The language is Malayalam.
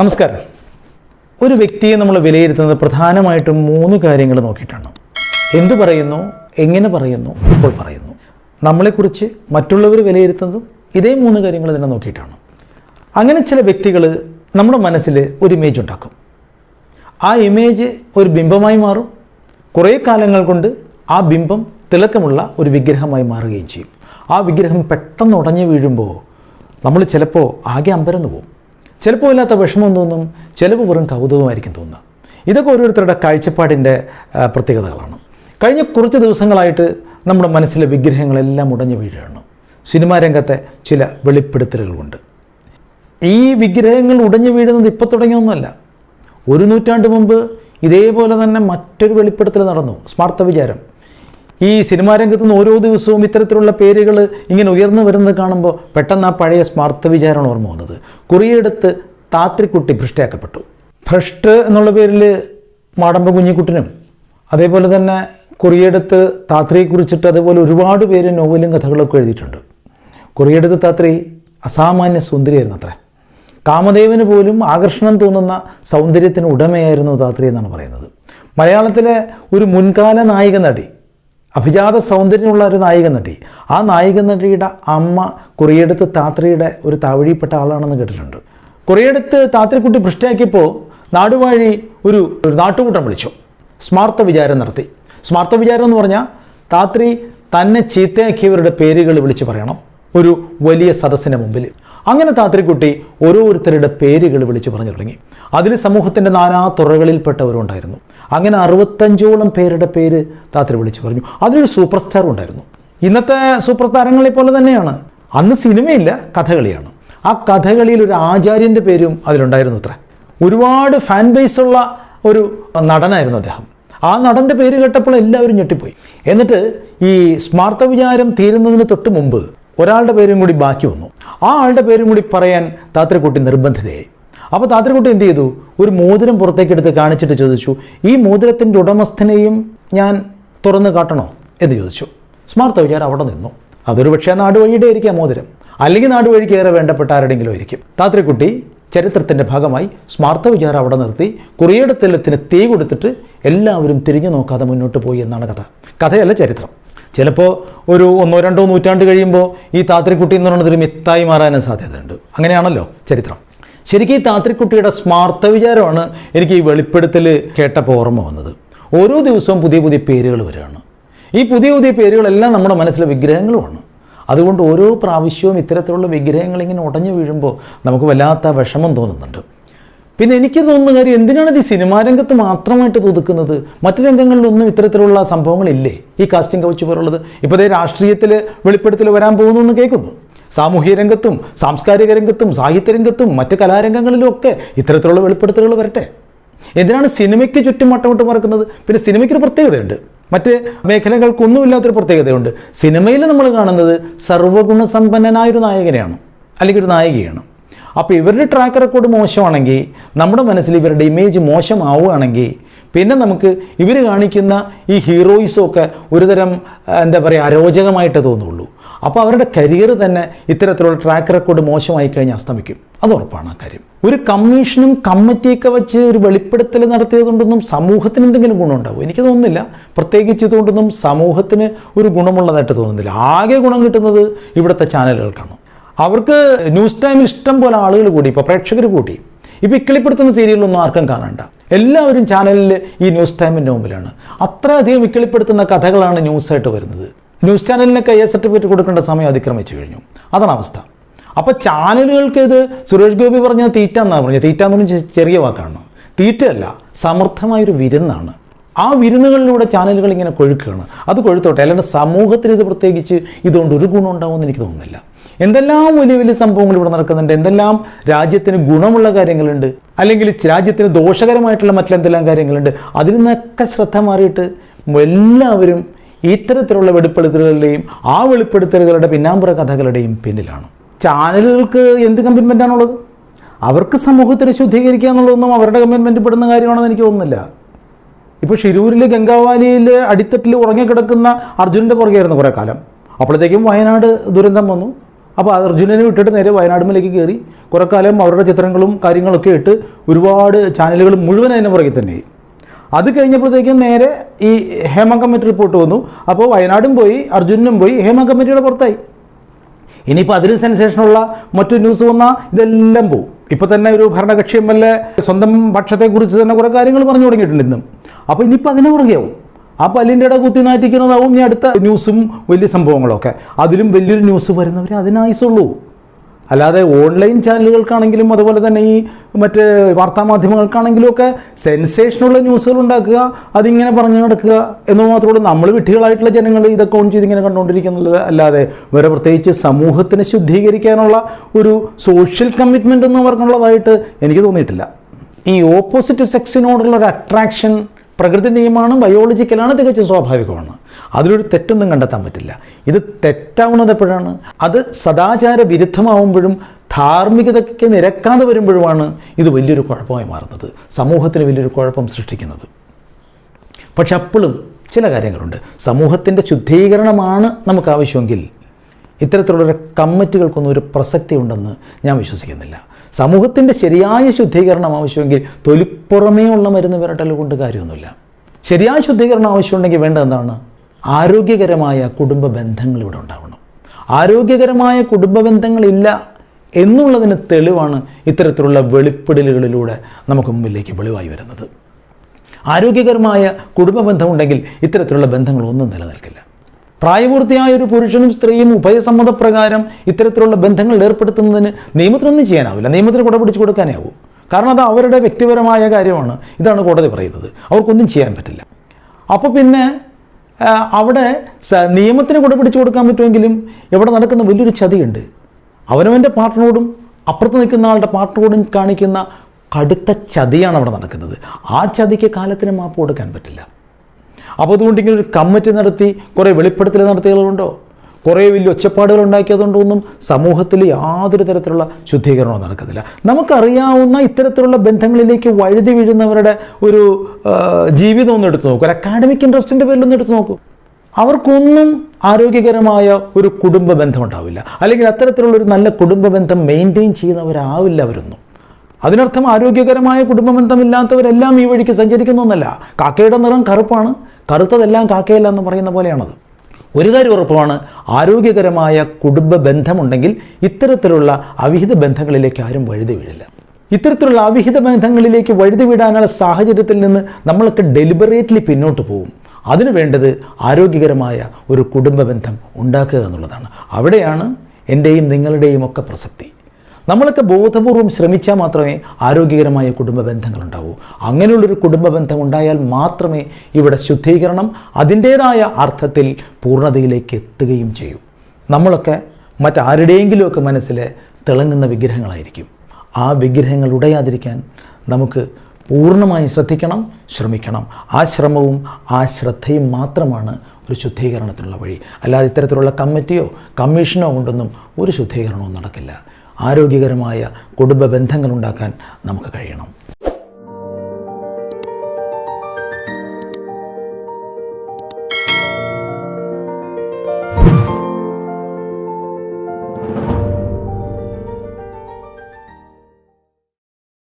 നമസ്കാരം. ഒരു വ്യക്തിയെ നമ്മൾ വിലയിരുത്തുന്നത് പ്രധാനമായിട്ടും മൂന്ന് കാര്യങ്ങൾ നോക്കിയിട്ടാണ്. എന്തു പറയുന്നു? എങ്ങനെ പറയുന്നു? ഇപ്പോൾ പറയുന്നു. നമ്മളെക്കുറിച്ച് മറ്റുള്ളവർ വിലയിരുത്തുന്നതും ഇതേ മൂന്ന് കാര്യങ്ങൾ തന്നെ നോക്കിയിട്ടാണ്. അങ്ങനെ ചില വ്യക്തികൾ നമ്മുടെ മനസ്സിൽ ഒരു ഇമേജ് ഉണ്ടാക്കും. ആ ഇമേജ് ഒരു ബിംബമായി മാറും. കുറേ കാലങ്ങൾ കൊണ്ട് ആ ബിംബം തിളക്കമുള്ള ഒരു വിഗ്രഹമായി മാറുകയും ചെയ്യും. ആ വിഗ്രഹം പെട്ടെന്ന് ഉടഞ്ഞു വീഴുമ്പോൾ നമ്മൾ ചിലപ്പോൾ ആകെ അമ്പരന്ന് പോകും. ചിലപ്പോൾ ഇല്ലാത്ത വിഷമം തോന്നും ചിലപ്പോൾ വെറും കൗതുകമായിരിക്കും തോന്നുക. ഇതൊക്കെ ഓരോരുത്തരുടെ കാഴ്ചപ്പാടിന്റെ പ്രത്യേകതകളാണ്. കഴിഞ്ഞ കുറച്ച് ദിവസങ്ങളായിട്ട് നമ്മുടെ മനസ്സിലെ വിഗ്രഹങ്ങളെല്ലാം ഉടഞ്ഞു വീഴുകയാണ്. സിനിമാ രംഗത്തെ ചില വെളിപ്പെടുത്തലുകളുണ്ട്. ഈ വിഗ്രഹങ്ങൾ ഉടഞ്ഞു വീഴുന്നത് ഇപ്പോൾ തുടങ്ങിയൊന്നുമല്ല. ഒരു നൂറ്റാണ്ട് മുമ്പ് ഇതേപോലെ തന്നെ മറ്റൊരു വെളിപ്പെടുത്തൽ നടന്നു. സ്മാർത്ഥ വിചാരം ഈ സിനിമാ രംഗത്ത് നിന്ന് ഓരോ ദിവസവും ഇത്തരത്തിലുള്ള പേരുകൾ ഇങ്ങനെ ഉയർന്നു വരുന്നത് കാണുമ്പോൾ പെട്ടെന്ന് ആ പഴയ സ്മാർത്ഥ വിചാരമാണ് ഓർമ്മ വന്നത്. കുറിയെടുത്ത് താത്രിക്കുട്ടി ഭ്രഷ്ടയാക്കപ്പെട്ടു ഭ്രഷ്ട് എന്നുള്ള പേരിൽ മാടമ്പ കുഞ്ഞിക്കുട്ടിനും അതേപോലെ തന്നെ കുറിയെടുത്ത് താത്രിയെ കുറിച്ചിട്ട് അതേപോലെ ഒരുപാട് പേര് നോവലും കഥകളൊക്കെ എഴുതിയിട്ടുണ്ട്. കുറിയെടുത്ത് താത്രി അസാമാന്യ സുന്ദരിയായിരുന്നു അത്ര കാമദേവന് പോലും ആകർഷണം തോന്നുന്ന സൗന്ദര്യത്തിന് ഉടമയായിരുന്നു താത്രി എന്നാണ് പറയുന്നത്. മലയാളത്തിലെ ഒരു മുൻകാല നായിക നടി അഭിജാത സൗന്ദര്യമുള്ള ഒരു നായിക നടി. ആ നായിക നടിയുടെ അമ്മ കുറിയെടുത്ത് താത്രിയുടെ ഒരു താവഴിപ്പെട്ട ആളാണെന്ന് കേട്ടിട്ടുണ്ട്. കുറിയെടുത്ത് താത്രിക്കുട്ടി ഭ്രഷ്ടയാക്കിയപ്പോൾ നാടുവാഴി ഒരു ഒരു നാട്ടുകൂട്ടം വിളിച്ചു. സ്മാർത്ഥ വിചാരം നടത്തി. സ്മാർത്ഥ വിചാരം എന്ന് പറഞ്ഞാൽ താത്രി തന്നെ ചീത്തയാക്കിയവരുടെ പേരുകൾ വിളിച്ച് പറയണം. ഒരു വലിയ സദസ്സിന് മുമ്പിൽ. അങ്ങനെ താത്രിക്കുട്ടി ഓരോരുത്തരുടെ പേരുകൾ വിളിച്ച് പറഞ്ഞു തുടങ്ങി. അതിൽ സമൂഹത്തിന്റെ നാനാ തുറകളിൽപ്പെട്ടവരുണ്ടായിരുന്നു. അങ്ങനെ അറുപത്തഞ്ചോളം പേരുടെ പേര് താത്രി വിളിച്ചു പറഞ്ഞു. അതിനൊരു സൂപ്പർ സ്റ്റാർ ഉണ്ടായിരുന്നു. ഇന്നത്തെ സൂപ്പർ താരങ്ങളെ പോലെ തന്നെയാണ്. അന്ന് സിനിമയില്ല കഥകളിയാണ്. ആ കഥകളിയിൽ ഒരു ആചാര്യന്റെ പേരും അതിലുണ്ടായിരുന്നു അത്ര. ഒരുപാട് ഫാൻ ബേസ് ഉള്ള ഒരു നടനായിരുന്നു അദ്ദേഹം. ആ നടന്റെ പേര് കേട്ടപ്പോൾ എല്ലാവരും ഞെട്ടിപ്പോയി. എന്നിട്ട് ഈ സ്മാർത്ഥ വിചാരം തീരുന്നതിന് തൊട്ട് മുമ്പ് ഒരാളുടെ പേരും കൂടി ബാക്കി വന്നു. ആ ആളുടെ പേരും കൂടി പറയാൻ താത്രിക്കുട്ടി നിർബന്ധിതയായി. അപ്പോൾ താത്രിക്കുട്ടി എന്ത് ചെയ്തു? ഒരു മോതിരം പുറത്തേക്ക് എടുത്ത് കാണിച്ചിട്ട് ചോദിച്ചു ഈ മോതിരത്തിന്റെ ഉടമസ്ഥനെയും ഞാൻ തുറന്ന് കാട്ടണോ? എന്ന് ചോദിച്ചു. സ്മാർത്ത വിചാരം അവിടെ നിന്നു. അതൊരു പക്ഷേ നാടുവഴിയുടെ ആയിരിക്കാം മോതിരം. അല്ലെങ്കിൽ നാടുവഴിക്ക് ഏറെ വേണ്ടപ്പെട്ട ആരുടെങ്കിലും ആയിരിക്കും. താത്രിക്കുട്ടി ചരിത്രത്തിന്റെ ഭാഗമായി സ്മാർത്ഥ വിചാരം അവിടെ നിർത്തി കുറിയടത്തെല്ലത്തിന് തീ കൊടുത്തിട്ട് എല്ലാവരും തിരിഞ്ഞു നോക്കാതെ മുന്നോട്ട് പോയി എന്നാണ് കഥ. കഥയല്ല ചരിത്രം. ചിലപ്പോൾ ഒരു ഒന്നോ രണ്ടോ നൂറ്റാണ്ട് കഴിയുമ്പോൾ ഈ താത്രിക്കുട്ടി എന്ന് പറയുന്നത് ഒരു മിത്തായി മാറാനും സാധ്യതയുണ്ട്. അങ്ങനെയാണല്ലോ ചരിത്രം. ശരിക്കും ഈ താത്രിക്കുട്ടിയുടെ സ്മാർത്ഥ വിചാരമാണ് എനിക്ക് ഈ വെളിപ്പെടുത്തൽ കേട്ടപ്പോൾ ഓർമ്മ വന്നത്. ഓരോ ദിവസവും പുതിയ പുതിയ പേരുകൾ വരികയാണ്. ഈ പുതിയ പുതിയ പേരുകളെല്ലാം നമ്മുടെ മനസ്സിലെ വിഗ്രഹങ്ങളുമാണ്. അതുകൊണ്ട് ഓരോ പ്രാവശ്യവും ഇത്തരത്തിലുള്ള വിഗ്രഹങ്ങൾ ഇങ്ങനെ ഉടഞ്ഞു വീഴുമ്പോൾ നമുക്ക് വല്ലാത്ത വിഷമം തോന്നുന്നുണ്ട്. പിന്നെ എനിക്ക് തോന്നുന്ന കാര്യം എന്തിനാണ് ഇത് സിനിമാ രംഗത്ത് മാത്രമായിട്ട് തുതുക്കുന്നത് മറ്റു രംഗങ്ങളിലൊന്നും ഇത്തരത്തിലുള്ള സംഭവങ്ങളില്ലേ? ഈ കാസ്റ്റിംഗ് കൗച്ച് പോലുള്ളത്. ഇപ്പോൾ ദേ രാഷ്ട്രീയത്തിൽ വെളിപ്പെടുത്തൽ വരാൻ പോകുന്നു എന്ന് കേൾക്കുന്നു. സാമൂഹ്യ രംഗത്തും സാംസ്കാരിക രംഗത്തും സാഹിത്യ രംഗത്തും മറ്റ് കലാരംഗങ്ങളിലും ഒക്കെ ഇത്തരത്തിലുള്ള വെളിപ്പെടുത്തലുകൾ വരട്ടെ. എന്തിനാണ് സിനിമയ്ക്ക് ചുറ്റും മട്ടമിട്ട് മറക്കുന്നത്? പിന്നെ സിനിമയ്ക്കൊരു പ്രത്യേകതയുണ്ട്. മറ്റ് മേഖലകൾക്കൊന്നുമില്ലാത്തൊരു പ്രത്യേകതയുണ്ട്. സിനിമയിൽ നമ്മൾ കാണുന്നത് സർവഗുണസമ്പന്നനായൊരു നായകനെയാണ് അല്ലെങ്കിൽ ഒരു നായികയാണ്. അപ്പോൾ ഇവരുടെ ട്രാക്ക് റെക്കോർഡ് മോശമാണെങ്കിൽ നമ്മുടെ മനസ്സിൽ ഇവരുടെ ഇമേജ് മോശമാവുകയാണെങ്കിൽ പിന്നെ നമുക്ക് ഇവർ കാണിക്കുന്ന ഈ ഹീറോയിസും ഒക്കെ ഒരുതരം എന്താ പറയുക അരോചകമായിട്ട് തോന്നുള്ളൂ. അപ്പോൾ അവരുടെ കരിയർ തന്നെ ഇത്തരത്തിലുള്ള ട്രാക്ക് റെക്കോർഡ് മോശമായി കഴിഞ്ഞാൽ അസ്തമിക്കും. അത് ഉറപ്പാണ് ആ കാര്യം. ഒരു കമ്മീഷനും കമ്മിറ്റിയൊക്കെ വെച്ച് ഒരു വെളിപ്പെടുത്തൽ നടത്തിയതുകൊണ്ടൊന്നും സമൂഹത്തിന് എന്തെങ്കിലും ഗുണമുണ്ടാവും. എനിക്ക് തോന്നുന്നില്ല. പ്രത്യേകിച്ച് ഇതുകൊണ്ടൊന്നും സമൂഹത്തിന് ഒരു ഗുണമുള്ളതായിട്ട് തോന്നുന്നില്ല. ആകെ ഗുണം കിട്ടുന്നത് ഇവിടുത്തെ ചാനലുകൾക്കാണ് അവർക്ക് ന്യൂസ് ടൈമിൽ ഇഷ്ടം പോലെ ആളുകൾ കൂടി ഇപ്പോൾ പ്രേക്ഷകർ കൂടി. ഇപ്പോൾ കിളിപ്പെടുത്തുന്ന സീരിയലൊന്നും ആർക്കും കാണണ്ട. എല്ലാവരും ചാനലിൽ ഈ ന്യൂസ് ടൈമിന്റെ മുമ്പിലാണ്. അത്രയധികം വിക്കിളിപ്പെടുത്തുന്ന കഥകളാണ് ന്യൂസായിട്ട് വരുന്നത്. ന്യൂസ് ചാനലിനൊക്കെ എ സർട്ടിഫിക്കറ്റ് കൊടുക്കേണ്ട സമയം അതിക്രമിച്ചു കഴിഞ്ഞു. അതാണ് അവസ്ഥ. അപ്പോൾ ചാനലുകൾക്ക് ഇത് സുരേഷ് ഗോപി പറഞ്ഞ തീറ്റ എന്നാണ് പറഞ്ഞത്? തീറ്റ എന്ന് പറഞ്ഞാൽ ചെറിയ വാക്കാണ്. തീറ്റയല്ല സമർത്ഥമായൊരു വിരുന്നാണ്. ആ വിരുന്നുകളിലൂടെ ചാനലുകൾ ഇങ്ങനെ കൊഴുക്കുകയാണ്. അത് കൊഴുത്തോട്ടെ അല്ലാണ്ട് സമൂഹത്തിന് ഇത് പ്രത്യേകിച്ച് ഇതുകൊണ്ട് ഒരു ഗുണം ഉണ്ടാവുമെന്ന് എനിക്ക് തോന്നുന്നില്ല. എന്തെല്ലാം വലിയ വലിയ സംഭവങ്ങൾ ഇവിടെ നടക്കുന്നുണ്ട്? എന്തെല്ലാം രാജ്യത്തിന് ഗുണമുള്ള കാര്യങ്ങളുണ്ട്? അല്ലെങ്കിൽ രാജ്യത്തിന് ദോഷകരമായിട്ടുള്ള മറ്റെന്തെല്ലാം കാര്യങ്ങളുണ്ട്? അതിൽ നിന്നൊക്കെ ശ്രദ്ധ മാറിയിട്ട് എല്ലാവരും ഇത്തരത്തിലുള്ള വെളിപ്പെടുത്തലുകളുടെയും ആ വെളിപ്പെടുത്തലുകളുടെ പിന്നാമ്പുറ കഥകളുടെയും പിന്നിലാണ്. ചാനലുകൾക്ക് എന്ത് കമ്മിറ്റ്മെന്റ് ആണുള്ളത്? അവർക്ക് സമൂഹത്തിനെ ശുദ്ധീകരിക്കുക എന്നുള്ളതൊന്നും അവരുടെ കമ്മിറ്റ്മെന്റ് പെടുന്ന കാര്യമാണെന്ന് എനിക്ക് തോന്നുന്നില്ല. ഇപ്പോൾ ഷിരൂരിൽ ഗംഗാവാലിയിൽ അടിത്തട്ടിൽ ഉറങ്ങിക്കിടക്കുന്ന അർജുനന്റെ പുറകെയായിരുന്നു കുറേ കാലം. അപ്പോഴത്തേക്കും വയനാട് ദുരന്തം വന്നു. അപ്പോൾ അർജുനനെ വിട്ടിട്ട് നേരെ വയനാടുമലേക്ക് കയറി കുറേ കാലം അവരുടെ ചിത്രങ്ങളും കാര്യങ്ങളൊക്കെ ഇട്ട് ഒരുപാട് ചാനലുകൾ മുഴുവൻ അതിന്റെ പുറകെ തന്നെ അത് കഴിഞ്ഞപ്പോഴത്തേക്കും നേരെ ഈ ഹേമ കമ്മിറ്റി റിപ്പോർട്ട് വന്നു. അപ്പോൾ വയനാടും പോയി അർജുനും പോയി ഹേമ കമ്മിറ്റിയുടെ പുറത്തായി. ഇനിയിപ്പോൾ അതിൽ സെൻസേഷനുള്ള മറ്റു ന്യൂസ് വന്നാൽ ഇതെല്ലാം പോവും. ഇപ്പോൾ തന്നെ ഒരു ഭരണകക്ഷി എം എൽ എ സ്വന്തം പക്ഷത്തെക്കുറിച്ച് തന്നെ കുറേ കാര്യങ്ങൾ പറഞ്ഞു തുടങ്ങിയിട്ടുണ്ട് ഇന്നും. അപ്പോൾ ഇനിയിപ്പോൾ അതിനെ പുറകെയാവും. ആ പല്ലിന്റെ ഇട കുത്തി നാറ്റിക്കുന്നതാവും ഇനി അടുത്ത ന്യൂസും വലിയ സംഭവങ്ങളൊക്കെ. അതിലും വലിയൊരു ന്യൂസ് വരുന്നവർ അതിനായുസുള്ളൂ. അല്ലാതെ ഓൺലൈൻ ചാനലുകൾക്കാണെങ്കിലും അതുപോലെ തന്നെ ഈ മറ്റ് വാർത്താമാധ്യമങ്ങൾക്കാണെങ്കിലും ഒക്കെ സെൻസേഷനുള്ള ന്യൂസുകൾ ഉണ്ടാക്കുക അതിങ്ങനെ പറഞ്ഞു നടക്കുക എന്ന് മാത്രമേ നമ്മൾ വിട്ടികളായിട്ടുള്ള ജനങ്ങൾ ഇതൊക്കെ ഓൺ ചെയ്ത് ഇങ്ങനെ കണ്ടുകൊണ്ടിരിക്കുന്നുള്ളത് അല്ലാതെ വേറെ പ്രത്യേകിച്ച് സമൂഹത്തിനെ ശുദ്ധീകരിക്കാനുള്ള ഒരു സോഷ്യൽ കമ്മിറ്റ്മെന്റ് ഒന്നും അവർക്കുള്ളതായിട്ട് എനിക്ക് തോന്നിയിട്ടില്ല. ഈ ഓപ്പോസിറ്റ് സെക്സിനോടുള്ള ഒരു അട്രാക്ഷൻ പ്രകൃതി നിയമമാണ് ബയോളജിക്കലാണ് തികച്ചും സ്വാഭാവികമാണ് അതിലൊരു തെറ്റൊന്നും കണ്ടെത്താൻ പറ്റില്ല. ഇത് തെറ്റാവുന്നത് എപ്പോഴാണ്? അത് സദാചാര വിരുദ്ധമാവുമ്പോഴും ധാർമ്മികതയ്ക്ക് നിരക്കാതെ വരുമ്പോഴുമാണ് ഇത് വലിയൊരു കുഴപ്പമായി മാറുന്നത്. സമൂഹത്തിന് വലിയൊരു കുഴപ്പം സൃഷ്ടിക്കുന്നത്. പക്ഷെ അപ്പോഴും ചില കാര്യങ്ങളുണ്ട്. സമൂഹത്തിന്റെ ശുദ്ധീകരണമാണ് നമുക്ക് ആവശ്യമെങ്കിൽ ഇത്തരത്തിലുള്ള കമ്മിറ്റികൾക്കൊന്നും ഒരു പ്രസക്തി ഉണ്ടെന്ന് ഞാൻ വിശ്വസിക്കുന്നില്ല. സമൂഹത്തിന്റെ ശരിയായ ശുദ്ധീകരണം ആവശ്യമെങ്കിൽ തൊലിപ്പുറമേ ഉള്ള മരുന്ന് വിരട്ടൽ കൊണ്ട് കാര്യമൊന്നുമില്ല. ശരിയായ ശുദ്ധീകരണം ആവശ്യമുണ്ടെങ്കിൽ വേണ്ട എന്താണ്? ആരോഗ്യകരമായ കുടുംബ ബന്ധങ്ങൾ ഇവിടെ ഉണ്ടാവണം. ആരോഗ്യകരമായ കുടുംബ ബന്ധങ്ങളില്ല എന്നുള്ളതിന് തെളിവാണ് ഇത്തരത്തിലുള്ള വെളിപ്പെടലുകളിലൂടെ നമുക്ക് മുമ്പിലേക്ക് വെളിവായി വരുന്നത്. ആരോഗ്യകരമായ കുടുംബ ബന്ധമുണ്ടെങ്കിൽ ഇത്തരത്തിലുള്ള ബന്ധങ്ങളൊന്നും നിലനിൽക്കില്ല. പ്രായപൂർത്തിയായ ഒരു പുരുഷനും സ്ത്രീയും ഉഭയസമ്മതപ്രകാരം ഇത്തരത്തിലുള്ള ബന്ധങ്ങൾ ഏർപ്പെടുത്തുന്നതിന് നിയമത്തിനൊന്നും ചെയ്യാനാവില്ല. നിയമത്തിന് കുട പിടിച്ചു കൊടുക്കാനേ ആവൂ. കാരണം അത് അവരുടെ വ്യക്തിപരമായ കാര്യമാണ്. ഇതാണ് കോടതി പറയുന്നത്. അവർക്കൊന്നും ചെയ്യാൻ പറ്റില്ല. അപ്പോൾ പിന്നെ അവിടെ നിയമത്തിന് കുട പിടിച്ചു കൊടുക്കാൻ പറ്റുമെങ്കിലും ഇവിടെ നടക്കുന്ന വലിയൊരു ചതിയുണ്ട്. അവനവന്റെ പാർട്ടിനോടും അപ്പുറത്ത് നിൽക്കുന്ന ആളുടെ പാർട്ടിനോടും കാണിക്കുന്ന കടുത്ത ചതിയാണ് അവിടെ നടക്കുന്നത്. ആ ചതിക്ക് കാലത്തിന് മാപ്പ് കൊടുക്കാൻ പറ്റില്ല. അപ്പോൾ അതുകൊണ്ട് ഇങ്ങനെ ഒരു കമ്മിറ്റി നടത്തി കുറേ വെളിപ്പെടുത്തൽ നടത്തിയതുകൊണ്ടോ കുറേ വലിയ ഒച്ചപ്പാടുകൾ ഉണ്ടാക്കിയതുകൊണ്ടോ ഒന്നും സമൂഹത്തിൽ യാതൊരു തരത്തിലുള്ള ശുദ്ധീകരണവും നടക്കുന്നില്ല നമുക്കറിയാവുന്ന ഇത്തരത്തിലുള്ള ബന്ധങ്ങളിലേക്ക് വഴുതി വീഴുന്നവരുടെ ഒരു ജീവിതം ഒന്ന് എടുത്തു നോക്കൂ. ഒരു അക്കാഡമിക് ഇൻട്രസ്റ്റിന്റെ പേരിലൊന്ന് എടുത്തു നോക്കൂ. അവർക്കൊന്നും ആരോഗ്യകരമായ ഒരു കുടുംബ ബന്ധം ഉണ്ടാവില്ല. അല്ലെങ്കിൽ അത്തരത്തിലുള്ള ഒരു നല്ല കുടുംബ ബന്ധം മെയിന്റെയിൻ ചെയ്യുന്നവരാവില്ല അവരൊന്നും. അതിനർത്ഥം ആരോഗ്യകരമായ കുടുംബബന്ധമില്ലാത്തവരെല്ലാം ഈ വഴിക്ക് സഞ്ചരിക്കുന്നു എന്നല്ല. കാക്കയുടെ നിറം കറുപ്പാണ്. കറുത്തതെല്ലാം കാക്കയല്ല എന്ന് പറയുന്ന പോലെയാണത്. ഒരു കാര്യം ഉറപ്പാണ് ആരോഗ്യകരമായ കുടുംബ ബന്ധമുണ്ടെങ്കിൽ ഇത്തരത്തിലുള്ള അവിഹിത ബന്ധങ്ങളിലേക്ക് ആരും വഴുതി വീഴില്ല. ഇത്തരത്തിലുള്ള അവിഹിത ബന്ധങ്ങളിലേക്ക് വഴുതി വിടാനുള്ള സാഹചര്യത്തിൽ നിന്ന് നമ്മളൊക്കെ ഡെലിബറേറ്റ്ലി പിന്നോട്ട് പോകും അതിനു വേണ്ടത് ആരോഗ്യകരമായ ഒരു കുടുംബ ബന്ധം ഉണ്ടാക്കുക എന്നുള്ളതാണ്. അവിടെയാണ് എന്റെയും നിങ്ങളുടെയും ഒക്കെ പ്രസക്തി. നമ്മളൊക്കെ ബോധപൂർവം ശ്രമിച്ചാൽ മാത്രമേ ആരോഗ്യകരമായ കുടുംബ ബന്ധങ്ങൾ ഉണ്ടാവൂ അങ്ങനെയുള്ളൊരു കുടുംബ ബന്ധം ഉണ്ടായാൽ മാത്രമേ ഇവിടെ ശുദ്ധീകരണം അതിന്റേതായ അർത്ഥത്തിൽ പൂർണതയിലേക്ക് എത്തുകയും ചെയ്യൂ. നമ്മളൊക്കെ മറ്റാരുടെയെങ്കിലുമൊക്കെ മനസ്സിൽ തിളങ്ങുന്ന വിഗ്രഹങ്ങളായിരിക്കും. ആ വിഗ്രഹങ്ങൾ ഉടയാതിരിക്കാൻ നമുക്ക് പൂർണമായി ശ്രദ്ധിക്കണം ശ്രമിക്കണം. ആ ശ്രമവും ആ ശ്രദ്ധയും മാത്രമാണ് ഒരു ശുദ്ധീകരണത്തിനുള്ള വഴി. അല്ലാതെ ഇത്തരത്തിലുള്ള കമ്മിറ്റിയോ കമ്മീഷനോ കൊണ്ടൊന്നും ഒരു ശുദ്ധീകരണവും നടക്കില്ല. ആരോഗ്യകരമായ കുടുംബ ബന്ധങ്ങൾ ഉണ്ടാക്കാൻ നമുക്ക് കഴിയണം.